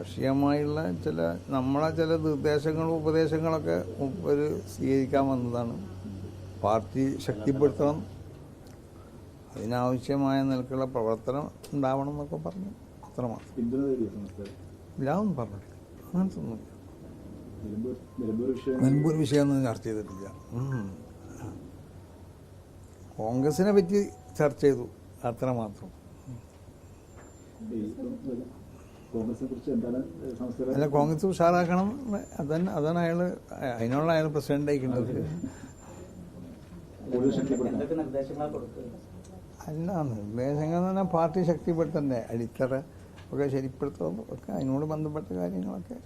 രാഷ്ട്രീയമായുള്ള ചില നമ്മളെ ചില നിർദ്ദേശങ്ങളും ഉപദേശങ്ങളൊക്കെ ഒരു സ്വീകരിക്കാൻ വന്നതാണ്. പാർട്ടി ശക്തിപ്പെടുത്തണം. അതിനാവശ്യമായ നിലക്കുള്ള പ്രവർത്തനം ഉണ്ടാവണം എന്നൊക്കെ പറഞ്ഞു. അത്രമാത്രം. സംസ്ഥ ഇല്ലാതൊന്നും പറഞ്ഞിട്ടില്ല. അങ്ങനത്തെ നിലമ്പൂർ വിഷയമൊന്നും ചർച്ച ചെയ്തിട്ടില്ല. കോൺഗ്രസിനെ പറ്റി ചർച്ച ചെയ്തു. അത്രമാത്രം. അല്ല കോൺഗ്രസ് ഉഷാറാക്കണം. അതെ അതന്നെ അതാണ് അയാൾ അതിനുള്ള അയാൾ പ്രസിഡന്റ് അയക്കേണ്ടത് അല്ലാന്ന് അല്ല നിർദ്ദേശങ്ങൾ എന്ന് പറഞ്ഞാൽ പാർട്ടി ശക്തിപ്പെടുത്തണ്ടേ? അടിത്തറ ഒക്കെ ശരിപ്പെടുത്തും ഒക്കെ അതിനോട് ബന്ധപ്പെട്ട കാര്യങ്ങളൊക്കെ.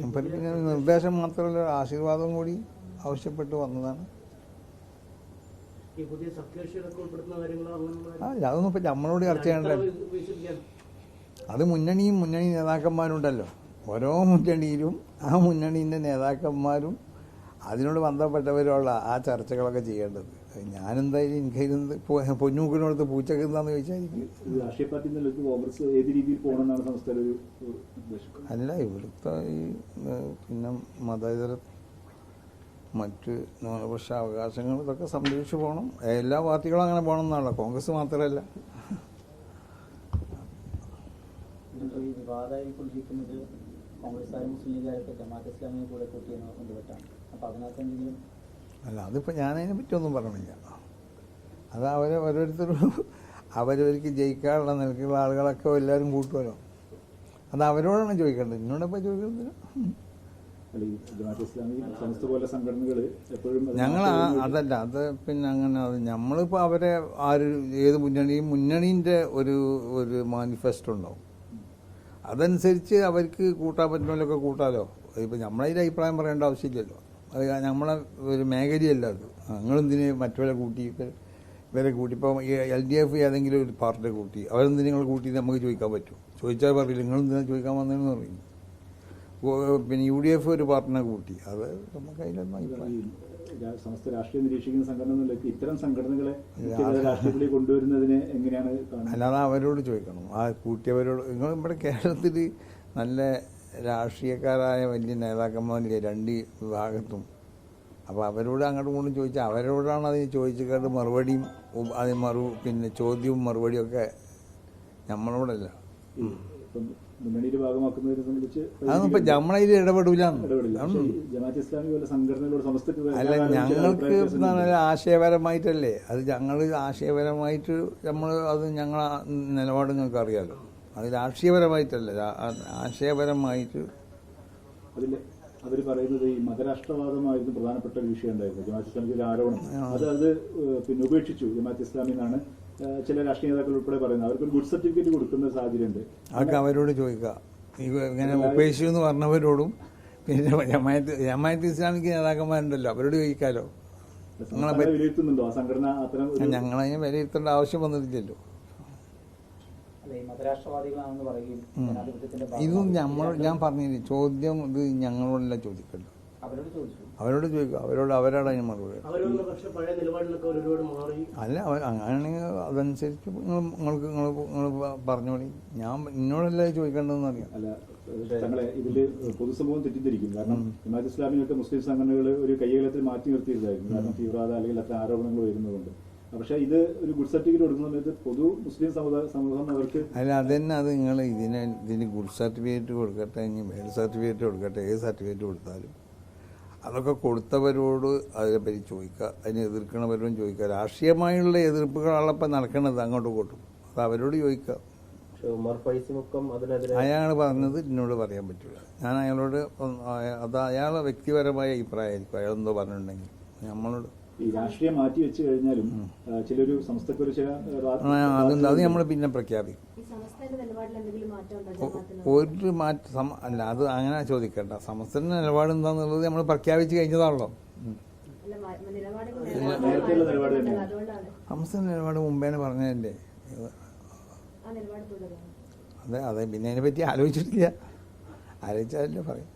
മൂപ്പര് പിന്നെ നിർദ്ദേശം മാത്രമല്ല ഒരു ആശീർവാദം കൂടി ആവശ്യപ്പെട്ട് വന്നതാണ്. അതൊന്നും ഇപ്പം നമ്മളോട് ചർച്ച ചെയ്യണ്ട വീക്ഷിക്കാൻ അത് മുന്നണിയും മുന്നണി നേതാക്കന്മാരുണ്ടല്ലോ. ഓരോ മുന്നണിയിലും ആ മുന്നണീന്റെ നേതാക്കന്മാരും അതിനോട് ബന്ധപ്പെട്ടവരുള്ള ആ ചർച്ചകളൊക്കെ ചെയ്യേണ്ടത്. ഞാനെന്തായാലും എനിക്കതിന് പൊന്നൂക്കിനോടത്ത് പൂച്ചക്ക് എന്താന്ന് ചോദിച്ചാൽ എനിക്ക് അല്ല ഇവിടുത്തെ ഈ പിന്നെ മതേതര മറ്റ് ന്യൂനപക്ഷ അവകാശങ്ങൾ ഇതൊക്കെ സംരക്ഷിച്ചു പോകണം. എല്ലാ പാർട്ടികളും അങ്ങനെ പോകണം എന്നാണല്ലോ. കോൺഗ്രസ് മാത്രമല്ല. ഇതിപ്പോ ഈ വിവാദമായി കൊണ്ടിരിക്കുന്നത് കോൺഗ്രസ്സുകാരും മുസ്ലിം ലീഗുകാരൊക്കെ ജമാഅത്ത് ഇസ്ലാമിനെ കൂടെ കൂട്ടിയെന്ന് ബന്ധപ്പെട്ടാണ് അപ്പൊ അതിനകത്ത് എന്തെങ്കിലും അല്ല അതിപ്പോൾ ഞാനതിനെ പറ്റിയൊന്നും പറഞ്ഞില്ല. അത് അവരെ ഓരോരുത്തരും അവരവർക്ക് ജയിക്കാനുള്ള നിലക്കുള്ള ആളുകളൊക്കെ എല്ലാവരും കൂട്ടുമല്ലോ അത് അവരോടാണ് ചോദിക്കേണ്ടത്. സംഘടനകൾ എപ്പോഴും ഞങ്ങൾ അതല്ല അത് പിന്നെ അങ്ങനെ അത് നമ്മളിപ്പോൾ അവരെ ആര് ഏത് മുന്നണിയും മുന്നണീന്റെ ഒരു ഒരു മാനിഫെസ്റ്റോ ഉണ്ടാവും. അതനുസരിച്ച് അവർക്ക് കൂട്ടാൻ പറ്റുന്നവരൊക്കെ കൂട്ടാലോ? ഇപ്പം നമ്മളതിൽ അഭിപ്രായം പറയേണ്ട ആവശ്യമില്ലല്ലോ. അത് നമ്മളെ ഒരു മേഖലയല്ല അത്. നിങ്ങളെന്തിന് മറ്റുള്ള കൂട്ടി ഇവരെ- കൂട്ടി? ഇപ്പം എൽ ഡി എഫ് ഏതെങ്കിലും ഒരു പാർട്ടിയെ കൂട്ടി അവരെന്തിന് നിങ്ങൾ കൂട്ടി നമുക്ക് ചോദിക്കാൻ പറ്റും. ചോദിച്ചാൽ പറയില്ല നിങ്ങളെന്തിനാ ചോദിക്കാൻ വന്നതെന്ന് പറയും. പിന്നെ യു ഡി എഫ് ഒരു പാർട്ടിനെ കൂട്ടി. അത് നമുക്ക് അതിലൊന്നും അഭിപ്രായമില്ല സമസ്ത രാഷ്ട്രീയം നിരീക്ഷിക്കുന്ന സംഘടന ഇത്തരം സംഘടനകളെ രാഷ്ട്രീയത്തിലേക്ക് കൊണ്ടുവരുന്നതിനെ എങ്ങനെയാണ് അല്ലാതെ അവരോട് ചോദിക്കണം. ആ കൂട്ടിയവരോട് നിങ്ങൾ നമ്മുടെ കേരളത്തിൽ നല്ല രാഷ്ട്രീയക്കാരായ വലിയ നേതാക്കന്മാരില്ലേ രണ്ട് വിഭാഗത്തും. അപ്പോൾ അവരോട് അങ്ങോട്ടും ഇങ്ങോട്ടും ചോദിച്ചാൽ അവരോടാണ് അതിന് ചോദിച്ചിട്ട് മറുപടിയും അതിന് മറു പിന്നെ ചോദ്യവും മറുപടിയും ഒക്കെ നമ്മളോടല്ല. മുന്നണിയുടെ ഭാഗമാക്കുന്നതിനെ സംബന്ധിച്ച് അതൊന്നും ഇപ്പം നമ്മളതിൽ ഇടപെടില്ല. ജമാഅത്ത് ഇസ്ലാമി പോലെ സംഘടനകളോട് അല്ല ഞങ്ങൾക്ക് ആശയപരമായിട്ടല്ലേ? അത് ഞങ്ങൾ ആശയപരമായിട്ട് നമ്മൾ അത് ഞങ്ങൾ നിലപാട് നിങ്ങൾക്ക് അറിയാലോ. അത് രാഷ്ട്രീയപരമായിട്ടല്ല ആശയപരമായിട്ട് അതിൽ അവർ പറയുന്നത് ഈ മതരാഷ്ട്രവാദമായിരുന്നു പ്രധാനപ്പെട്ട ഒരു വിഷയം ഉണ്ടായിരുന്നു. ജമാഅത്ത് ഇസ്ലാമിക്ക് ഒരു ആരോപണം. അത് അത് പിന്നെ ഉപേക്ഷിച്ചു. ജമാഅത്ത് ഇസ്ലാമി എന്നാണ് ഏഹ്, ചില രാഷ്ട്രീയ നേതാക്കൾ ഉൾപ്പെടെ പറയുന്നത്. അവർക്ക് ഒരു ഗുഡ് സർട്ടിഫിക്കറ്റ് കൊടുക്കുന്ന സാഹചര്യമുണ്ട്. അതൊക്കെ അവരോട് ചോദിക്കുക. ഇങ്ങനെ ഉപേക്ഷിച്ചു എന്ന് പറഞ്ഞവരോടും പിന്നെ ജമായത്ത് ജമായത്ത് ഇസ്ലാമിക്ക് നേതാക്കന്മാരുണ്ടല്ലോ അവരോട് ചോദിക്കാലോ. നിങ്ങളെ വിലയിരുത്തുന്നുണ്ടോ? ആ സംഘടന അത്തരം ഞങ്ങളതിനെ വിലയിരുത്തേണ്ട ആവശ്യം വന്നിട്ടില്ലല്ലോ. ഇതും നമ്മൾ ഞാൻ പറഞ്ഞില്ലേ ചോദ്യം ഇത് ഞങ്ങളോടല്ല ചോദിക്കല്ലോ അവരോട് ചോദിക്കും. അവരോട് അവരാണ് അതിന് മറുപടി അല്ല അവർ അങ്ങനെയാണെങ്കിൽ അതനുസരിച്ച് നിങ്ങൾ നിങ്ങൾക്ക് നിങ്ങൾ നിങ്ങൾ പറഞ്ഞോളി ഞാൻ എന്നോടല്ല ചോദിക്കേണ്ടതെന്ന് അറിയാം. തങ്ങളെ ഇതിൽ പൊതുസമൂഹം തെറ്റിദ്ധരിക്കും. കാരണം ജമാഅത്ത് ഇസ്ലാമിനൊക്കെ മുസ്ലിം സംഘടനകൾ ഒരു കയ്യേലത്തിൽ മാറ്റി നിർത്തിയതായിരുന്നു. കാരണം തീവ്രവാദ അല്ലെങ്കിൽ അത്ര ആരോപണങ്ങൾ വരുന്നതുകൊണ്ട്. പക്ഷേ ഇത് ഒരു ഗുഡ് സർട്ടിഫിക്കറ്റ് കൊടുക്കുന്ന സമയത്ത് പൊതു മുസ്ലിം സമുദായ സമൂഹം അവർക്ക് അല്ല അതന്നെ അത് നിങ്ങൾ ഇതിന് ഇതിന് ഗുഡ് സർട്ടിഫിക്കറ്റ് കൊടുക്കട്ടെ ഇനി മേൽ സർട്ടിഫിക്കറ്റ് കൊടുക്കട്ടെ ഏത് സർട്ടിഫിക്കറ്റ് കൊടുത്താലും. അതൊക്കെ കൊടുത്തവരോട് അതിനെപ്പറ്റി ചോദിക്കുക അതിനെ എതിർക്കണവരോടും ചോദിക്കുക. രാഷ്ട്രീയമായുള്ള എതിർപ്പുകളാണപ്പം നടക്കുന്നത് അങ്ങോട്ടും ഇങ്ങോട്ടും. അത് അവരോട് ചോദിക്കുക. അയാൾ പറഞ്ഞത് എന്നോട് പറയാൻ പറ്റില്ല. ഞാൻ അയാളോട് അത് അയാളെ വ്യക്തിപരമായ അഭിപ്രായമായിരിക്കും. അയാൾ എന്തോ പറഞ്ഞിട്ടുണ്ടെങ്കിൽ. നമ്മളോട് ഈ രാഷ്ട്രീയം മാറ്റി വെച്ച് കഴിഞ്ഞാലും ചിലൊരു സംസ്ഥക്കൊരു ചില ഏഹ്, റാ- ആ, അതുണ്ട് അത് നമ്മൾ പിന്നെ പ്രഖ്യാപിക്കും. ഒരു മാറ്റ അല്ല അത് അങ്ങനെ ചോദിക്കണ്ട. സമസ്തന്റെ നിലപാട് എന്താന്നുള്ളത് നമ്മൾ പ്രഖ്യാപിച്ചു കഴിഞ്ഞതാണല്ലോ. സമസ്തന്റെ നിലപാട് മുമ്പേനെ പറഞ്ഞതല്ലേ? അതെ അതെ പിന്നെ അതിനെ പറ്റി ആലോചിച്ചിട്ടില്ല. ആലോചിച്ചാലല്ലേ പറയും.